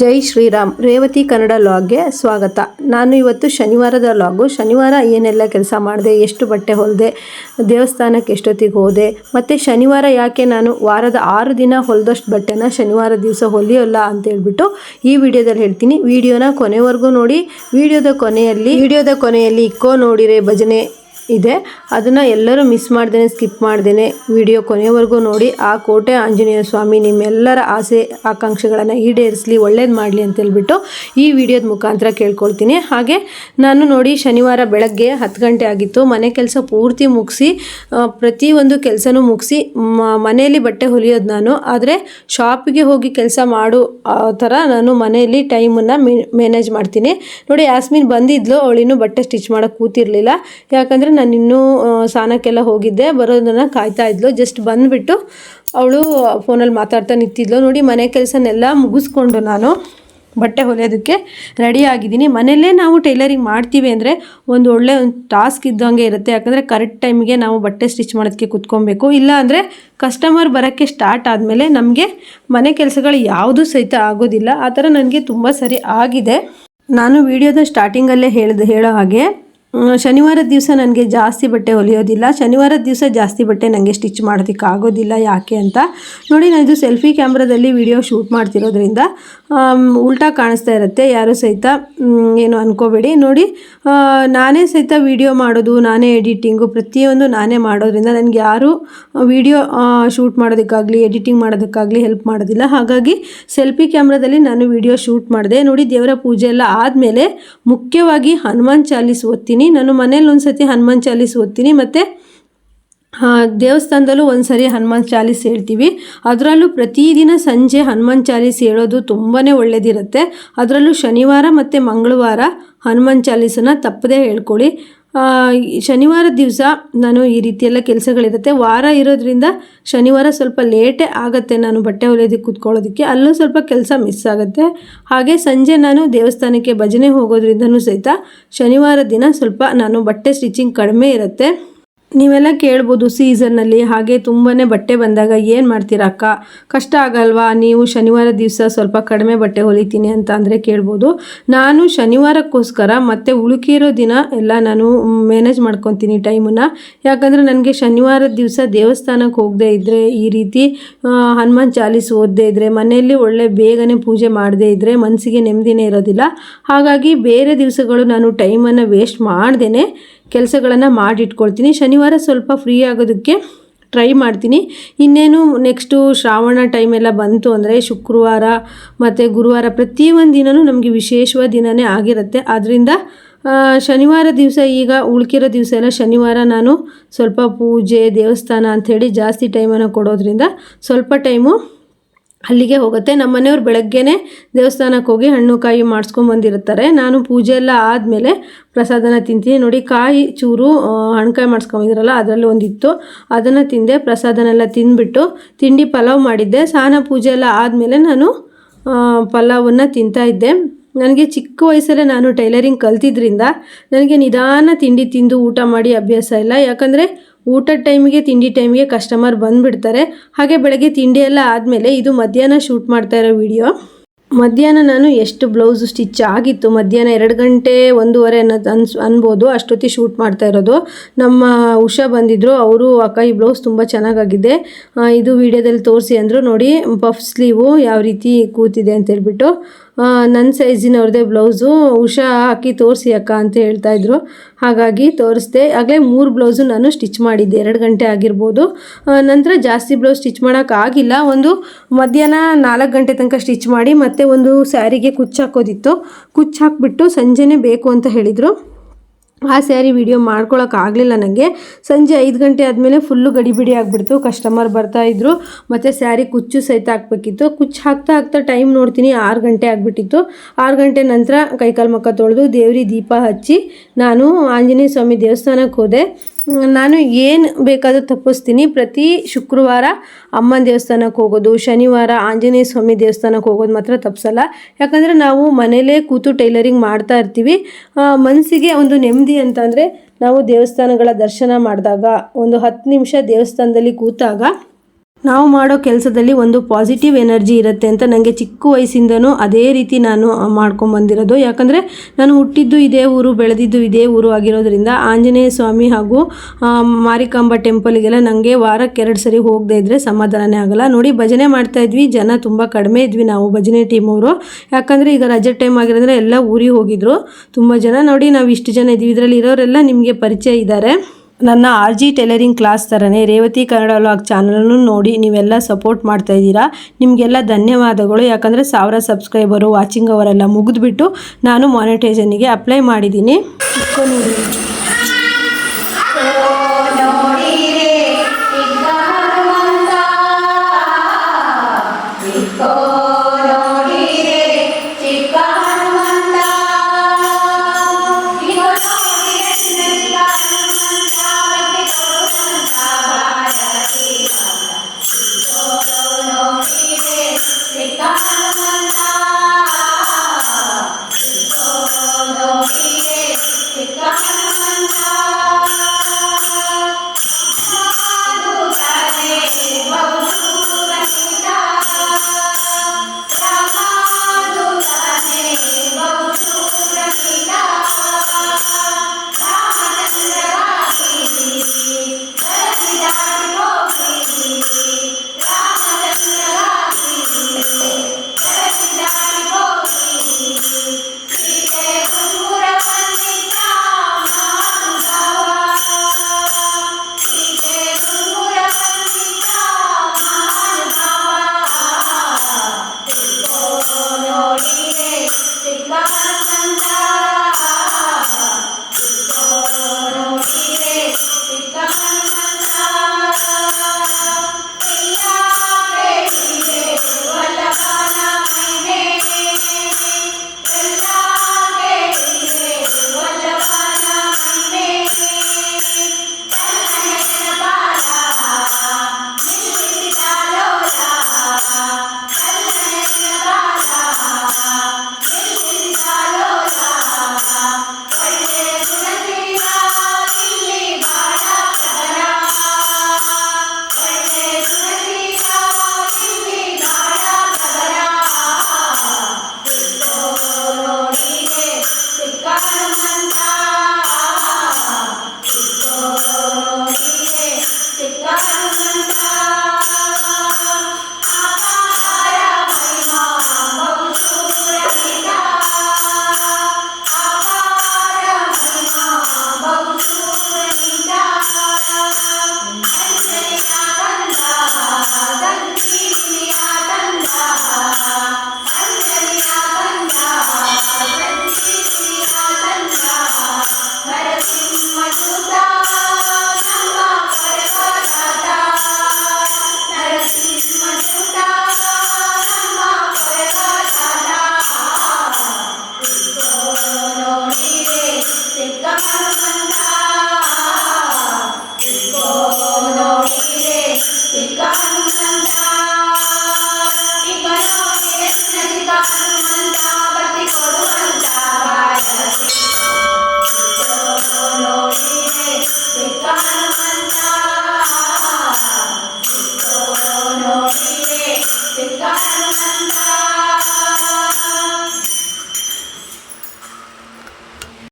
ಜೈ ಶ್ರೀರಾಮ್. ರೇವತಿ ಕನ್ನಡ ಲಾಗ್ಗೆ ಸ್ವಾಗತ. ನಾನು ಇವತ್ತು ಶನಿವಾರದ ಲಾಗು. ಶನಿವಾರ ಏನೆಲ್ಲ ಕೆಲಸ ಮಾಡಿದೆ, ಎಷ್ಟು ಬಟ್ಟೆ ಹೊಲಿದೆ, ದೇವಸ್ಥಾನಕ್ಕೆ ಎಷ್ಟೊತ್ತಿಗೆ ಹೋದೆ, ಮತ್ತು ಶನಿವಾರ ಯಾಕೆ ನಾನು ವಾರದ ಆರು ದಿನ ಹೊಲಿದಷ್ಟು ಬಟ್ಟೆನ ಶನಿವಾರ ದಿವಸ ಹೊಲಿಯೋಲ್ಲ ಅಂತ ಹೇಳ್ಬಿಟ್ಟು ಈ ವಿಡಿಯೋದಲ್ಲಿ ಹೇಳ್ತೀನಿ. ವಿಡಿಯೋನ ಕೊನೆವರೆಗೂ ನೋಡಿ. ವಿಡಿಯೋದ ಕೊನೆಯಲ್ಲಿ ವಿಡಿಯೋದ ಕೊನೆಯಲ್ಲಿ ಇಕ್ಕೋ ನೋಡಿರೆ ಭಜನೆ. ಇದೆ. ಅದನ್ನು ಎಲ್ಲರೂ ಮಿಸ್ ಮಾಡ್ದೇನೆ ಸ್ಕಿಪ್ ಮಾಡ್ದೇನೆ ವಿಡಿಯೋ ಕೊನೆವರೆಗೂ ನೋಡಿ. ಆ ಕೋಟೆ ಆಂಜನೇಯ ಸ್ವಾಮಿ ನಿಮ್ಮೆಲ್ಲರ ಆಸೆ, ಆಕಾಂಕ್ಷೆಗಳನ್ನು ಈಡೇರಿಸಲಿ, ಒಳ್ಳೇದು ಮಾಡಲಿ ಅಂತ ಹೇಳ್ಬಿಟ್ಟು ಈ ವಿಡಿಯೋದ ಮುಖಾಂತರ ಕೇಳ್ಕೊಳ್ತೀನಿ. ಹಾಗೆ ನಾನು ನೋಡಿ ಶನಿವಾರ ಬೆಳಗ್ಗೆ ಹತ್ತು ಗಂಟೆ ಆಗಿತ್ತು. ಮನೆ ಕೆಲಸ ಪೂರ್ತಿ ಮುಗಿಸಿ ಪ್ರತಿಯೊಂದು ಕೆಲಸನೂ ಮುಗಿಸಿ ಮನೆಯಲ್ಲಿ ಬಟ್ಟೆ ಹೊಲಿಯೋದು ನಾನು. ಆದರೆ ಶಾಪಿಗೆ ಹೋಗಿ ಕೆಲಸ ಮಾಡು ಥರ ನಾನು ಮನೆಯಲ್ಲಿ ಟೈಮನ್ನು ಮ್ಯಾನೇಜ್ ಮಾಡ್ತೀನಿ. ನೋಡಿ ಯಾಸ್ಮಿನ್ ಬಂದಿದ್ಲು, ಅವಳಿನ್ನೂ ಬಟ್ಟೆ ಸ್ಟಿಚ್ ಮಾಡೋಕ್ಕೆ ಕೂತಿರಲಿಲ್ಲ. ಯಾಕಂದರೆ ನಾನು ಇನ್ನೂ ಸ್ನಾನಕ್ಕೆಲ್ಲ ಹೋಗಿದ್ದೆ. ಬರೋದನ್ನು ಕಾಯ್ತಾ ಇದ್ಲು. ಜಸ್ಟ್ ಬಂದುಬಿಟ್ಟು ಅವಳು ಫೋನಲ್ಲಿ ಮಾತಾಡ್ತಾ ನಿಂತಿದ್ಲು. ನೋಡಿ, ಮನೆ ಕೆಲಸನೆಲ್ಲ ಮುಗಿಸ್ಕೊಂಡು ನಾನು ಬಟ್ಟೆ ಹೊಲಿಯೋದಕ್ಕೆ ರೆಡಿ ಆಗಿದ್ದೀನಿ. ಮನೆಯಲ್ಲೇ ನಾವು ಟೈಲರಿಂಗ್ ಮಾಡ್ತೀವಿ ಅಂದರೆ ಒಂದು ಒಳ್ಳೆ ಒಂದು ಟಾಸ್ಕ್ ಇದ್ದಂಗೆ ಇರುತ್ತೆ. ಯಾಕಂದರೆ ಕರೆಕ್ಟ್ ಟೈಮಿಗೆ ನಾವು ಬಟ್ಟೆ ಸ್ಟಿಚ್ ಮಾಡೋದಕ್ಕೆ ಕುತ್ಕೊಬೇಕು. ಇಲ್ಲ ಅಂದರೆ ಕಸ್ಟಮರ್ ಬರೋಕ್ಕೆ ಸ್ಟಾರ್ಟ್ ಆದಮೇಲೆ ನಮಗೆ ಮನೆ ಕೆಲಸಗಳು ಯಾವುದೂ ಸಹಿತ ಆಗೋದಿಲ್ಲ. ಆ ಥರ ನನಗೆ ತುಂಬ ಸರಿ ಆಗಿದೆ. ನಾನು ವಿಡಿಯೋದ ಸ್ಟಾರ್ಟಿಂಗಲ್ಲೇ ಹೇಳಿದೆ, ಹೇಳೋ ಹಾಗೆ. ಶನಿವಾರದ ದಿವಸ ನನಗೆ ಜಾಸ್ತಿ ಬಟ್ಟೆ ಹೊಲಿಯೋದಿಲ್ಲ. ಶನಿವಾರದ ದಿವಸ ಜಾಸ್ತಿ ಬಟ್ಟೆ ನನಗೆ ಸ್ಟಿಚ್ ಮಾಡೋದಕ್ಕೆ ಆಗೋದಿಲ್ಲ ಯಾಕೆ ಅಂತ ನೋಡಿ, ನಾನು ಇದು ಸೆಲ್ಫಿ ಕ್ಯಾಮ್ರಾದಲ್ಲಿ ವಿಡಿಯೋ ಶೂಟ್ ಮಾಡ್ತಿರೋದ್ರಿಂದ ಉಲ್ಟಾ ಕಾಣಿಸ್ತಾ ಇರುತ್ತೆ. ಯಾರು ಸಹಿತ ಏನು ಅನ್ಕೋಬೇಡಿ. ನೋಡಿ ನಾನೇ ಸಹಿತ ವಿಡಿಯೋ ಮಾಡೋದು, ನಾನೇ ಎಡಿಟಿಂಗು ಪ್ರತಿಯೊಂದು ನಾನೇ ಮಾಡೋದ್ರಿಂದ ನನಗೆ ಯಾರೂ ವಿಡಿಯೋ ಶೂಟ್ ಮಾಡೋದಕ್ಕಾಗಲಿ, ಎಡಿಟಿಂಗ್ ಮಾಡೋದಕ್ಕಾಗಲಿ ಹೆಲ್ಪ್ ಮಾಡೋದಿಲ್ಲ. ಹಾಗಾಗಿ ಸೆಲ್ಫಿ ಕ್ಯಾಮ್ರಾದಲ್ಲಿ ನಾನು ವಿಡಿಯೋ ಶೂಟ್ ಮಾಡಿದೆ. ನೋಡಿ, ದೇವರ ಪೂಜೆ ಎಲ್ಲ ಆದಮೇಲೆ ಮುಖ್ಯವಾಗಿ ಹನುಮಾನ್ ಚಾಲೀಸ್ ಓದ್ತೀನಿ. ನಾನು ಮನೇಲಿ ಒಂದು ಸತಿ ಹನುಮಾನ್ ಚಾಲೀಸ್ ಓದ್ತೀನಿ. ಮತ್ತು ದೇವಸ್ಥಾನದಲ್ಲೂ ಒಂದು ಸರಿ ಹನುಮಾನ್ ಚಾಲೀಸ್ ಹೇಳ್ತೀವಿ. ಅದರಲ್ಲೂ ಪ್ರತಿದಿನ ಸಂಜೆ ಹನುಮಾನ್ ಚಾಲೀಸ್ ಹೇಳೋದು ತುಂಬಾ ಒಳ್ಳೆಯದಿರುತ್ತೆ ಅದರಲ್ಲೂ ಶನಿವಾರ ಮತ್ತು ಮಂಗಳವಾರ ಹನುಮಾನ್ ಚಾಲೀಸನ್ನು ತಪ್ಪದೇ ಹೇಳ್ಕೊಳ್ಳಿ. ಶನಿವಾರ ದಿವಸ ನಾನು ಈ ರೀತಿಯೆಲ್ಲ ಕೆಲಸಗಳಿರುತ್ತೆ. ವಾರ ಇರೋದ್ರಿಂದ ಶನಿವಾರ ಸ್ವಲ್ಪ ಲೇಟೇ ಆಗುತ್ತೆ ನಾನು ಬಟ್ಟೆ ಹೊಲಿಯೋದಕ್ಕೆ ಕೂತ್ಕೊಳ್ಳೋದಕ್ಕೆ. ಅಲ್ಲೂ ಸ್ವಲ್ಪ ಕೆಲಸ ಮಿಸ್ ಆಗುತ್ತೆ. ಹಾಗೆ ಸಂಜೆ ನಾನು ದೇವಸ್ಥಾನಕ್ಕೆ ಭಜನೆ ಹೋಗೋದ್ರಿಂದನೂ ಸಹಿತ ಶನಿವಾರ ದಿನ ಸ್ವಲ್ಪ ನಾನು ಬಟ್ಟೆ ಸ್ಟಿಚಿಂಗ್ ಕಡಿಮೆ ಇರುತ್ತೆ. ನೀವೆಲ್ಲ ಕೇಳ್ಬೋದು ಸೀಸನ್ನಲ್ಲಿ, ಹಾಗೆ ತುಂಬಾ ಬಟ್ಟೆ ಬಂದಾಗ ಏನು ಮಾಡ್ತೀರಾ ಅಕ್ಕ? ಕಷ್ಟ ಆಗಲ್ವಾ? ನೀವು ಶನಿವಾರ ದಿವಸ ಸ್ವಲ್ಪ ಕಡಿಮೆ ಬಟ್ಟೆ ಹೊಲಿತೀನಿ ಅಂತ ಅಂದರೆ ಕೇಳ್ಬೋದು. ನಾನು ಶನಿವಾರಕ್ಕೋಸ್ಕರ ಮತ್ತು ಉಳುಕಿರೋ ದಿನ ಎಲ್ಲ ನಾನು ಮ್ಯಾನೇಜ್ ಮಾಡ್ಕೊತೀನಿ ಟೈಮನ್ನು ಯಾಕಂದರೆ ನನಗೆ ಶನಿವಾರದ ದಿವಸ ದೇವಸ್ಥಾನಕ್ಕೆ ಹೋಗದೇ ಇದ್ದರೆ ಈ ರೀತಿ ಹನುಮಾನ್ ಚಾಲೀಸ್ ಓದದೇ ಇದ್ದರೆ ಮನೆಯಲ್ಲಿ ಒಳ್ಳೆ ಬೇಗನೆ ಪೂಜೆ ಮಾಡದೇ ಇದ್ದರೆ ಮನಸ್ಸಿಗೆ ನೆಮ್ಮದಿನೇ ಇರೋದಿಲ್ಲ. ಹಾಗಾಗಿ ಬೇರೆ ದಿವಸಗಳು ನಾನು ಟೈಮನ್ನು ವೇಸ್ಟ್ ಮಾಡ್ದೇ ಕೆಲಸಗಳನ್ನು ಮಾಡಿಟ್ಕೊಳ್ತೀನಿ. ಶನಿವಾರ ಸ್ವಲ್ಪ ಫ್ರೀ ಆಗೋದಕ್ಕೆ ಟ್ರೈ ಮಾಡ್ತೀನಿ. ಇನ್ನೇನು ನೆಕ್ಸ್ಟು ಶ್ರಾವಣ ಟೈಮೆಲ್ಲ ಬಂತು ಅಂದರೆ ಶುಕ್ರವಾರ ಮತ್ತು ಗುರುವಾರ ಪ್ರತಿಯೊಂದು ದಿನವೂ ನಮಗೆ ವಿಶೇಷವಾದ ದಿನವೇ ಆಗಿರುತ್ತೆ. ಆದ್ದರಿಂದ ಶನಿವಾರ ದಿವಸ ಈಗ ಉಳ್ಕಿರೋ ದಿವಸ ಎಲ್ಲ ಶನಿವಾರ ನಾನು ಸ್ವಲ್ಪ ಪೂಜೆ, ದೇವಸ್ಥಾನ ಅಂಥೇಳಿ ಜಾಸ್ತಿ ಟೈಮನ್ನು ಕೊಡೋದ್ರಿಂದ ಸ್ವಲ್ಪ ಟೈಮು ಅಲ್ಲಿಗೆ ಹೋಗುತ್ತೆ. ನಮ್ಮ ಮನೆಯವ್ರು ಬೆಳಗ್ಗೆನೇ ದೇವಸ್ಥಾನಕ್ಕೆ ಹೋಗಿ ಹಣ್ಣು ಕಾಯಿ ಮಾಡಿಸ್ಕೊಂಬಂದಿರ್ತಾರೆ ನಾನು ಪೂಜೆ ಎಲ್ಲ ಆದಮೇಲೆ ಪ್ರಸಾದನ ತಿಂತೀನಿ. ನೋಡಿ, ಕಾಯಿ, ಚೂರು ಹಣ್ಕಾಯಿ ಮಾಡಿಸ್ಕೊಂಬಂದಿರಲ್ಲ, ಅದರಲ್ಲಿ ಒಂದಿತ್ತು. ಅದನ್ನು ತಿಂದೆ, ಪ್ರಸಾದನೆಲ್ಲ ತಿಂದ್ಬಿಟ್ಟು ತಿಂಡಿ ಪಲಾವ್ ಮಾಡಿದ್ದೆ. ಸ್ನಾನ, ಪೂಜೆ ಎಲ್ಲ ಆದಮೇಲೆ ನಾನು ಪಲಾವನ್ನು ತಿಂತಾಯಿದ್ದೆ ನನಗೆ ಚಿಕ್ಕ ವಯಸ್ಸಲ್ಲೇ ನಾನು ಟೈಲರಿಂಗ್ ಕಲ್ತಿದ್ರಿಂದ ನನಗೆ ನಿಧಾನ ತಿಂಡಿ ತಿಂದು ಊಟ ಮಾಡಿ ಅಭ್ಯಾಸ ಇಲ್ಲ. ಯಾಕಂದರೆ ಊಟದ ಟೈಮಿಗೆ, ತಿಂಡಿ ಟೈಮಿಗೆ ಕಸ್ಟಮರ್ ಬಂದುಬಿಡ್ತಾರೆ. ಹಾಗೆ ಬೆಳಗ್ಗೆ ತಿಂಡಿ ಎಲ್ಲ ಆದಮೇಲೆ ಇದು ಮಧ್ಯಾಹ್ನ ಶೂಟ್ ಮಾಡ್ತಾ ಇರೋ ವಿಡಿಯೋ ಮಧ್ಯಾಹ್ನ ನಾನು ಎಷ್ಟು ಬ್ಲೌಸ್ ಸ್ಟಿಚ್ ಆಗಿತ್ತು? ಮಧ್ಯಾಹ್ನ ಎರಡು ಗಂಟೆ ಒಂದೂವರೆ ಅನ್ನೋದು ಅನ್ಸ್, ಅನ್ಬೋದು ಅಷ್ಟೊತ್ತಿ ಶೂಟ್ ಮಾಡ್ತಾ ಇರೋದು. ನಮ್ಮ ಉಷಾ ಬಂದಿದ್ದರು ಅವರು ಅಕ್ಕ ಈ ಬ್ಲೌಸ್ ತುಂಬ ಚೆನ್ನಾಗಾಗಿದೆ. ಇದು ವಿಡಿಯೋದಲ್ಲಿ ತೋರಿಸಿ ಅಂದರು ನೋಡಿ ಪಫ್ ಸ್ಲೀವು ಯಾವ ರೀತಿ ಕೂತಿದೆ ಅಂತ ಹೇಳ್ಬಿಟ್ಟು. ನನ್ನ ಸೈಜಿನವ್ರದ್ದೇ ಬ್ಲೌಸು ಉಷಾ ಹಾಕಿ ತೋರಿಸಿ ಅಕ್ಕ ಅಂತ ಹೇಳ್ತಾಯಿದ್ರು ಹಾಗಾಗಿ ತೋರಿಸ್ದೆ. ಆಗಲೇ ಮೂರು ಬ್ಲೌಸು ನಾನು ಸ್ಟಿಚ್ ಮಾಡಿದ್ದೆ. ಎರಡು ಗಂಟೆ ಆಗಿರ್ಬೋದು. ನಂತರ ಜಾಸ್ತಿ ಬ್ಲೌಸ್ ಸ್ಟಿಚ್ ಮಾಡೋಕ್ಕಾಗಿಲ್ಲ ಒಂದು ಮಧ್ಯಾಹ್ನ ನಾಲ್ಕು ಗಂಟೆ ತನಕ ಸ್ಟಿಚ್ ಮಾಡಿ ಮತ್ತೆ ಒಂದು ಸ್ಯಾರಿಗೆ ಕುಚ್ಚಾಕೋದಿತ್ತು ಹಾಕೋದಿತ್ತು. ಕುಚ್ಚು ಹಾಕ್ಬಿಟ್ಟು ಸಂಜೆನೇ ಬೇಕು ಅಂತ ಹೇಳಿದರು. ಆ ಸ್ಯಾರಿ ವಿಡಿಯೋ ಮಾಡ್ಕೊಳಕ್ಕಾಗಲಿಲ್ಲ ನನಗೆ ಸಂಜೆ ಐದು ಗಂಟೆ ಆದಮೇಲೆ ಫುಲ್ಲು ಗಡಿಬಿಡಿ ಆಗಿಬಿಡ್ತು. ಕಸ್ಟಮರ್ ಬರ್ತಾಯಿದ್ರು ಮತ್ತು ಸ್ಯಾರಿ ಕುಚ್ಚು ಸಹಿತ ಹಾಕ್ಬೇಕಿತ್ತು. ಕುಚ್ಚು ಹಾಕ್ತಾ ಹಾಕ್ತಾ ಟೈಮ್ ನೋಡ್ತೀನಿ, ಆರು ಗಂಟೆ ಆಗಿಬಿಟ್ಟಿತ್ತು. ಆರು ಗಂಟೆ ನಂತರ ಕೈಕಾಲು ಮುಖ ತೊಳೆದು ದೇವ್ರಿ ದೀಪ ಹಚ್ಚಿ ನಾನು ಆಂಜನೇಯ ಸ್ವಾಮಿ ದೇವಸ್ಥಾನಕ್ಕೆ ಹೋದೆ. ನಾನು ಏನು ಬೇಕಾದರೂ ತಪ್ಪಿಸ್ತೀನಿ. ಪ್ರತಿ ಶುಕ್ರವಾರ ಅಮ್ಮನ ದೇವಸ್ಥಾನಕ್ಕೆ ಹೋಗೋದು, ಶನಿವಾರ ಆಂಜನೇಯ ಸ್ವಾಮಿ ದೇವಸ್ಥಾನಕ್ಕೆ ಹೋಗೋದು ಮಾತ್ರ ತಪ್ಪಿಸಲ್ಲ ಯಾಕಂದರೆ ನಾವು ಮನೇಲೇ ಕೂತು ಟೈಲರಿಂಗ್ ಮಾಡ್ತಾ ಇರ್ತೀವಿ. ಮನಸ್ಸಿಗೆ ಒಂದು ನೆಮ್ಮದಿ ಅಂತಂದರೆ ನಾವು ದೇವಸ್ಥಾನಗಳ ದರ್ಶನ ಮಾಡಿದಾಗ, ಒಂದು ಹತ್ತು ನಿಮಿಷ ದೇವಸ್ಥಾನದಲ್ಲಿ ಕೂತಾಗ ನಾವು ಮಾಡೋ ಕೆಲಸದಲ್ಲಿ ಒಂದು ಪಾಸಿಟಿವ್ ಎನರ್ಜಿ ಇರುತ್ತೆ ಅಂತ ನನಗೆ ಚಿಕ್ಕ ವಯಸ್ಸಿಂದನೂ ಅದೇ ರೀತಿ ನಾನು ಮಾಡ್ಕೊಂಬಂದಿರೋದು ಯಾಕಂದರೆ ನಾನು ಹುಟ್ಟಿದ್ದು ಇದೇ ಊರು, ಬೆಳೆದಿದ್ದು ಇದೇ ಊರು ಆಗಿರೋದ್ರಿಂದ ಆಂಜನೇಯ ಸ್ವಾಮಿ ಹಾಗೂ ಮಾರಿಕಾಂಬ ಟೆಂಪಲ್ಗೆಲ್ಲ ನನಗೆ ವಾರಕ್ಕೆ ಎರಡು ಸರಿ ಹೋಗದೇ ಇದ್ದರೆ ಸಮಾಧಾನನೇ ಆಗಲ್ಲ. ನೋಡಿ, ಭಜನೆ ಮಾಡ್ತಾ ಇದ್ವಿ. ಜನ ತುಂಬ ಕಡಿಮೆ ಇದ್ವಿ ನಾವು, ಭಜನೆ ಟೀಮ್ ಅವರು. ಯಾಕಂದರೆ ಈಗ ರಜೆ ಟೈಮ್ ಆಗಿರೋದ್ರೆ ಎಲ್ಲ ಊರಿಗೆ ಹೋಗಿದ್ರು. ತುಂಬ ಜನ ನೋಡಿ, ನಾವು ಇಷ್ಟು ಜನ ಇದ್ವಿ. ಇದರಲ್ಲಿ ಇರೋರೆಲ್ಲ ನಿಮಗೆ ಪರಿಚಯ ಇದ್ದಾರೆ. ನನ್ನ ಆರ್ ಜಿ ಟೈಲರಿಂಗ್ ಕ್ಲಾಸ್ ಥರನೇ ರೇವತಿ ಕನ್ನಡ ವ್ಲಾಗ್ ಚಾನಲನ್ನು ನೋಡಿ ನೀವೆಲ್ಲ ಸಪೋರ್ಟ್ ಮಾಡ್ತಾ ಇದ್ದೀರಾ? ನಿಮಗೆಲ್ಲ ಧನ್ಯವಾದಗಳು. ಯಾಕಂದರೆ ಸಾವಿರ ಸಬ್ಸ್ಕ್ರೈಬರು, ವಾಚಿಂಗ್ ಅವರೆಲ್ಲ ಮುಗಿದ್ಬಿಟ್ಟು ನಾನು ಮಾನಿಟೈಸನಿಗೆ ಅಪ್ಲೈ ಮಾಡಿದ್ದೀನಿ.